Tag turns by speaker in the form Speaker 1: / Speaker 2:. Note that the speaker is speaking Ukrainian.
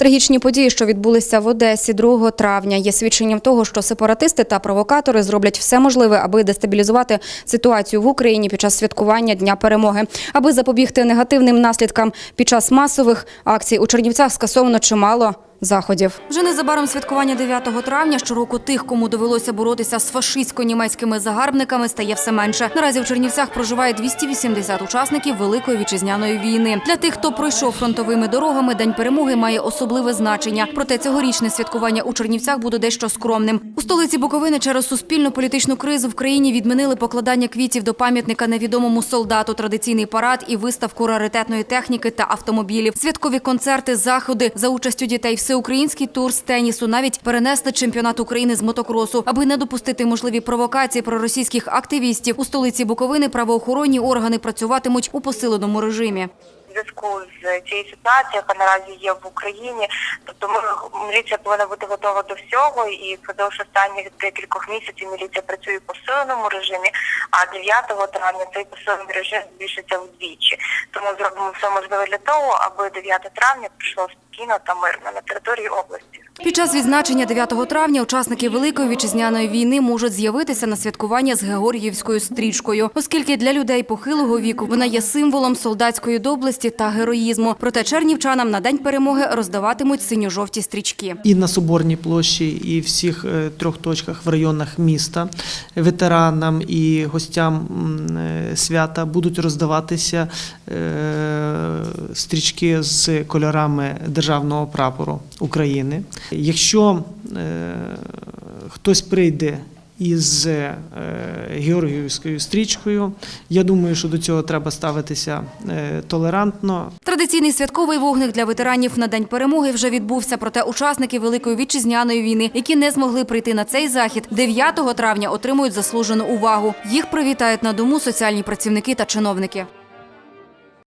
Speaker 1: Трагічні події, що відбулися в Одесі 2 травня, є свідченням того, що сепаратисти та провокатори зроблять все можливе, аби дестабілізувати ситуацію в Україні під час святкування Дня перемоги. Аби запобігти негативним наслідкам під час масових акцій у Чернівцях скасовано чимало. Заходів вже незабаром святкування 9 травня. Щороку тих, кому довелося боротися з фашистсько-німецькими загарбниками, стає все менше. Наразі в Чернівцях проживає 280 учасників Великої вітчизняної війни. Для тих, хто пройшов фронтовими дорогами, день перемоги має особливе значення. Проте цьогорічне святкування у Чернівцях буде дещо скромним. У столиці Буковини через суспільну політичну кризу в країні відмінили покладання квітів до пам'ятника невідомому солдату, традиційний парад і виставку раритетної техніки та автомобілів. Святкові концерти, заходи за участю дітей, всеукраїнський тур з тенісу, навіть перенесли чемпіонат України з мотокросу, аби не допустити можливі провокації проросійських активістів. У столиці Буковини правоохоронні органи працюватимуть у посиленому режимі.
Speaker 2: В зв'язку з цією ситуацією, яка наразі є в Україні. Тобто ми міліція повинна бути готова до всього, і впродовж останніх декількох місяців міліція працює в посиленому режимі. А 9 травня цей посилений режим збільшиться вдвічі. Тому зробимо все можливе для того, аби 9 травня пройшло спокійно та мирно на території області.
Speaker 1: Під час відзначення 9 травня учасники Великої вітчизняної війни можуть з'явитися на святкування з Георгіївською стрічкою, оскільки для людей похилого віку вона є символом солдатської доблесті та героїзму. Проте чернівчанам на день перемоги роздаватимуть синьо-жовті стрічки.
Speaker 3: і на Соборній площі, і всіх е, трьох точках в районах міста ветеранам і гостям е, свята будуть роздаватися е, стрічки з кольорами державного прапору України. Якщо е, хтось прийде із е, Георгіївською стрічкою, я думаю, що до цього треба ставитися е, толерантно,
Speaker 1: Традиційний святковий вогник для ветеранів на день перемоги вже відбувся. Проте учасники Великої вітчизняної війни, які не змогли прийти на цей захід, 9 травня отримують заслужену увагу. Їх привітають на дому соціальні працівники та чиновники.